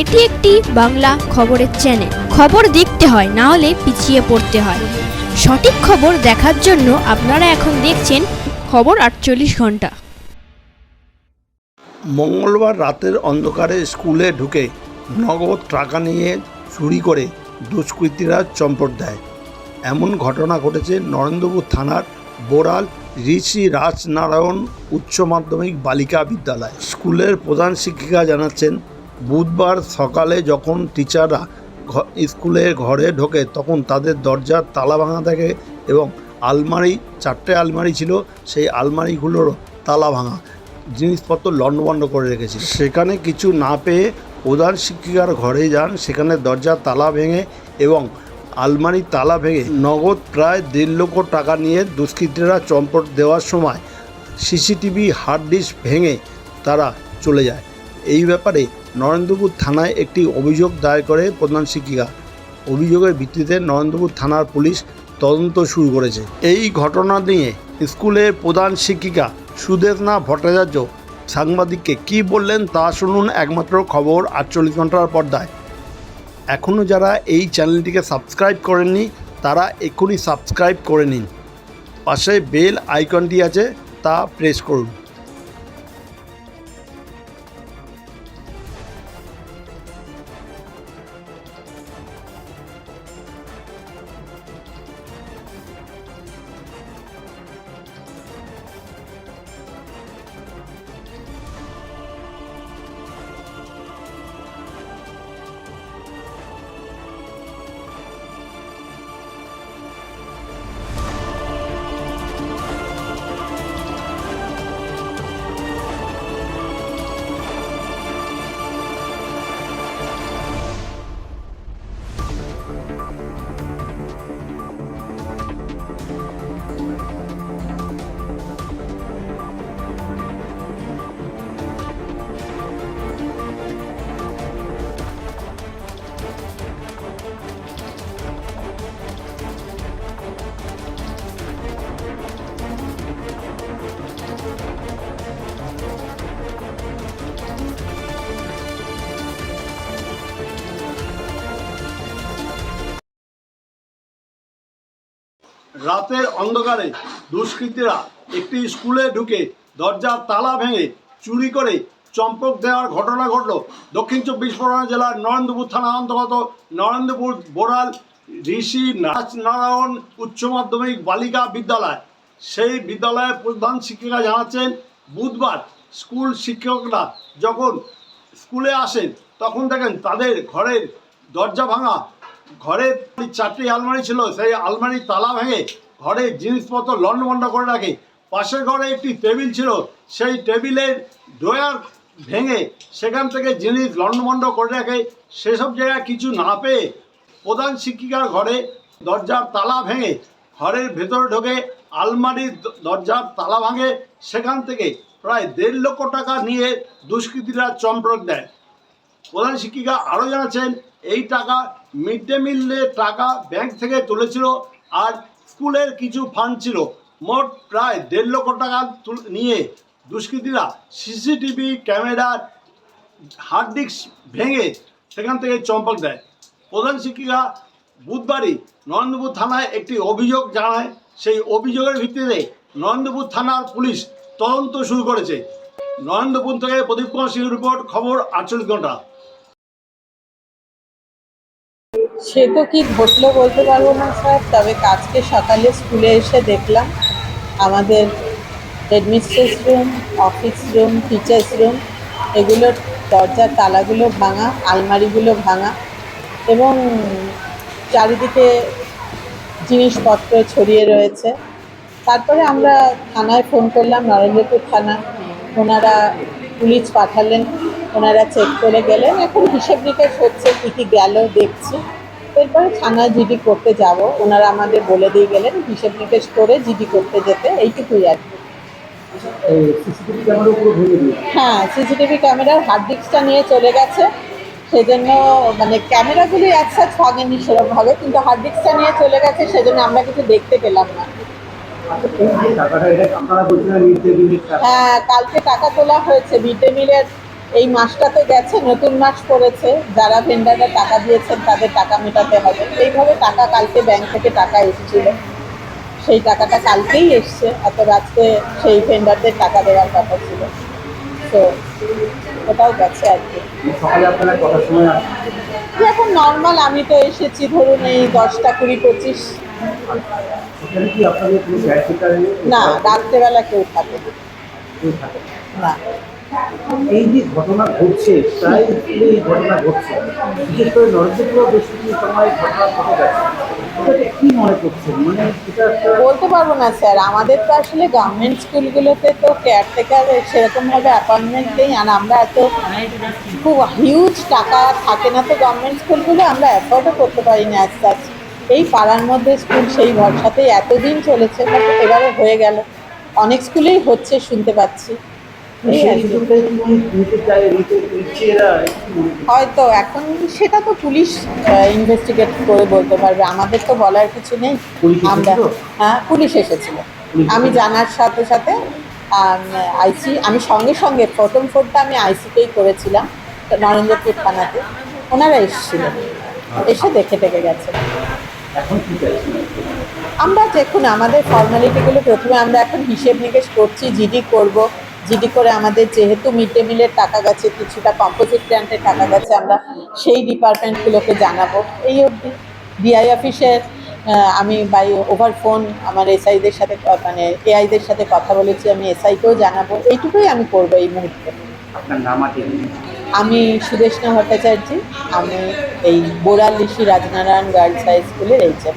এটি একটি বাংলা খবরের চ্যানেল খবর দেখতে হয়, না হলে পিছিয়ে পড়তে হয়। সঠিক খবর দেখার জন্য আপনারা এখন দেখছেন খবর আটচল্লিশ ঘণ্টা। মঙ্গলবার রাতের অন্ধকারে স্কুলে ঢুকে নগদ টাকা নিয়ে চুরি করে দুষ্কৃতীরা চম্পট দেয়। এমন ঘটনা ঘটেছে নরেন্দ্রপুর থানার বোরাল ঋষি রাজনারায়ণ উচ্চ মাধ্যমিক বালিকা বিদ্যালয়। স্কুলের প্রধান শিক্ষিকা জানাচ্ছেন বুধবার সকালে যখন টিচাররা স্কুলের ঘরে ঢোকে, তখন তাদের দরজার তালা ভাঙা থাকে এবং আলমারি, চারটে আলমারি ছিল, সেই আলমারিগুলোর তালা ভাঙা। জিনিসপত্র লণ্ডভণ্ড করে রেখেছে। সেখানে কিছু না পেয়ে প্রধান শিক্ষিকার ঘরে যান। সেখানে দরজার তালা ভেঙে এবং আলমারির তালা ভেঙে নগদ প্রায় দেড় লক্ষ টাকা নিয়ে দুষ্কৃতীরা চম্পট দেওয়ার সময় সিসিটিভি হার্ড ডিস্ক ভেঙে তারা চলে যায়। এই ব্যাপারে নরেন্দ্রপুর থানায় একটি অভিযোগ দায়ের করে প্রধান শিক্ষিকা। অভিযোগের ভিত্তিতে নরেন্দ্রপুর থানার পুলিশ তদন্ত শুরু করেছে। এই ঘটনা নিয়ে স্কুলের প্রধান শিক্ষিকা সুদেশনা ভট্টাচার্য সাংবাদিককে কি বললেন তা শুনুন একমাত্র খবর আটচল্লিশ ঘণ্টার পর্দায়। এখনও যারা এই চ্যানেলটিকে সাবস্ক্রাইব করেননি, তারা এক্ষুনি সাবস্ক্রাইব করে নিন। পাশে বেল আইকনটি আছে, তা প্রেস করুন। রাতের অন্ধকারে দুষ্কৃতীরা একটি স্কুলে ঢুকে দরজার তালা ভেঙে চুরি করে চম্পক দেওয়ার ঘটনা ঘটল। দক্ষিণ চব্বিশ পরগনা জেলার নরেন্দ্রপুর থানা অন্তর্গত নরেন্দ্রপুর বোরাল ঋষি নারায়ণ উচ্চ মাধ্যমিক বালিকা বিদ্যালয়। সেই বিদ্যালয়ের প্রধান শিক্ষিকা জানাচ্ছেন, বুধবার স্কুল শিক্ষকরা যখন স্কুলে আসেন, তখন দেখেন তাদের ঘরের দরজা ভাঙা ঘরে চারটি আলমারি ছিল, সেই আলমারির তালা ভেঙে ঘরে জিনিসপত্র লন্ডভন্ড করে রাখে। পাশের ঘরে একটি টেবিল ছিল, সেই টেবিলের ড্রয়ার ভেঙে সেখান থেকে জিনিস লন্ডভন্ড করে রাখে। সেসব জায়গায় কিছু না পেয়ে প্রধান শিক্ষিকার ঘরে দরজার তালা ভেঙে ঘরের ভেতরে ঢোকে আলমারির দরজার তালা ভাঙে। সেখান থেকে প্রায় দেড় লক্ষ টাকা নিয়ে দুষ্কৃতীরা চম্পট দেয়। প্রধান শিক্ষিকা আরও জানাচ্ছেন, এই টাকা মিড ডে মিলের টাকা ব্যাংক থেকে তুলেছিল আর স্কুলের কিছু ফান্ড ছিল। মোট প্রায় দেড় লক্ষ টাকা নিয়ে দুষ্কৃতীরা সিসিটিভি ক্যামেরার হার্ড ডিস্ক ভেঙে সেখান থেকে চম্পক দেয়। প্রধান শিক্ষিকা বুধবারই নরেন্দ্রপুর থানায় একটি অভিযোগ জানায়। সেই অভিযোগের ভিত্তিতে নরেন্দ্রপুর থানার পুলিশ তদন্ত শুরু করেছে। নরেন্দ্রপুর থেকে প্রদীপ কুমার সিংহ রিপোর্ট, খবর আটচল্লিশ ঘণ্টা। সে তো কি ঘটলো বলতে পারব না, স্যার। তবে কাজকে সকালে স্কুলে এসে দেখলাম আমাদের headmistress room, office room, teachers room, এগুলোর দরজার তালাগুলো ভাঙা, আলমারিগুলো ভাঙা এবং চারিদিকে জিনিসপত্র ছড়িয়ে রয়েছে। তারপরে আমরা থানায় ফোন করলাম, নরেন্দ্রপুর থানা। ওনারা পুলিশ পাঠালেন, ওনারা চেক করে গেলেন। এখন হিসেব নিকেশ হচ্ছে কী কী গেল, দেখছি। এরপরে থানায় জিডি করতে যাব। ওনারা আমাদের বলে দিয়ে গেলেন হিসেব নিকেশ করে জিডি করতে যেতে এইটুকুই আর কি। হ্যাঁ সিসিটিভি ক্যামেরার হার্ড ডিস্কটা নিয়ে চলে গেছে। সেজন্য মানে ক্যামেরাগুলি একসাথ ভাঙেনি সেরকমভাবে কিন্তু হার্ড ডিস্কটা নিয়ে চলে গেছে সেজন্য আমরা কিছু দেখতে পেলাম না। আচ্ছা হ্যাঁ কালকে টাকা তোলা হয়েছে মিড ডে মিলের এই মাসটা তো গেছে নতুন মাস পড়েছে যারা ভেন্ডাররা টাকা দিয়েছেন তাদের টাকা মেটাতে হবে। এইভাবে টাকা কালকে ব্যাংক থেকে টাকা এসেছিল। সেই টাকাটা কালকেই এসছে অত আজকে সেই ভেন্ডারদের টাকা দেওয়ার কথা ছিল। তো ওটাও গেছে আর কি। এখন নর্মাল আমি তো এসেছি ধরুন এই দশটা কুড়ি পঁচিশ। না রাত্রেবেলা কেউ থাকে না। এই যে ঘটনা ঘটছে, প্রায় এই ঘটনা ঘটছে, বিশেষ করে নরেন্দ্রপুর বেশ কিছু সময় ঘটনা ঘটে গেছে মনে বলতে পারব না, স্যার। আমাদের তো আসলে গভর্নমেন্ট স্কুলগুলোতে তো কেয়ারটেকার সেরকমভাবে অ্যাপয়েন্টমেন্ট নেই, আর আমরা এত খুব হিউজ টাকা থাকে না তো গভর্নমেন্ট স্কুলগুলো আমরা অ্যাফোর্ডও করতে পারি না অ্যাজ সাচ এই পাড়ার মধ্যে স্কুল সেই ভরসাতেই এতদিন চলেছে বাট এবারে হয়ে গেল। অনেক স্কুলেই হচ্ছে, শুনতে পাচ্ছি। হয়তো এখন সেটা তো পুলিশ ইনভেস্টিগেট করে বলতে পারবে। আমাদের তো বলার কিছু নেই। আমরা হ্যাঁ পুলিশ এসেছিল। আমি জানার সাথে সাথে আইসি আমি সঙ্গে সঙ্গে প্রথম ফোনটা আমি আইসিতেই করেছিলাম নরেন্দ্রপুর থানাতে ওনারা এসেছিলেন এসে দেখে টেকে গেছে। আমরা দেখুন আমাদের ফর্মালিটিগুলো প্রথমে আমরা এখন হিসেব নিকেশ করছি জিডি করব। জিডি করে আমাদের যেহেতু মিড ডে মিলের টাকা গেছে কিছুটা কম্পোজিট গ্র্যান্টের টাকা গেছে আমরা সেই ডিপার্টমেন্টগুলোকে জানাব। এই অবধি ডিআই অফিসের আমি বাই ওভার ফোন আমার এসআইদের সাথে মানে এআইদের সাথে কথা বলেছি আমি এসআইকেও জানাব। এইটুকুই আমি করব এই মুহূর্তে। আপনার নাম আছে আমি সুদেশনা ভট্টাচার্য আমি এই বোরাল ঋষি রাজনারায়ণ গার্লস হাই স্কুলের এইচএম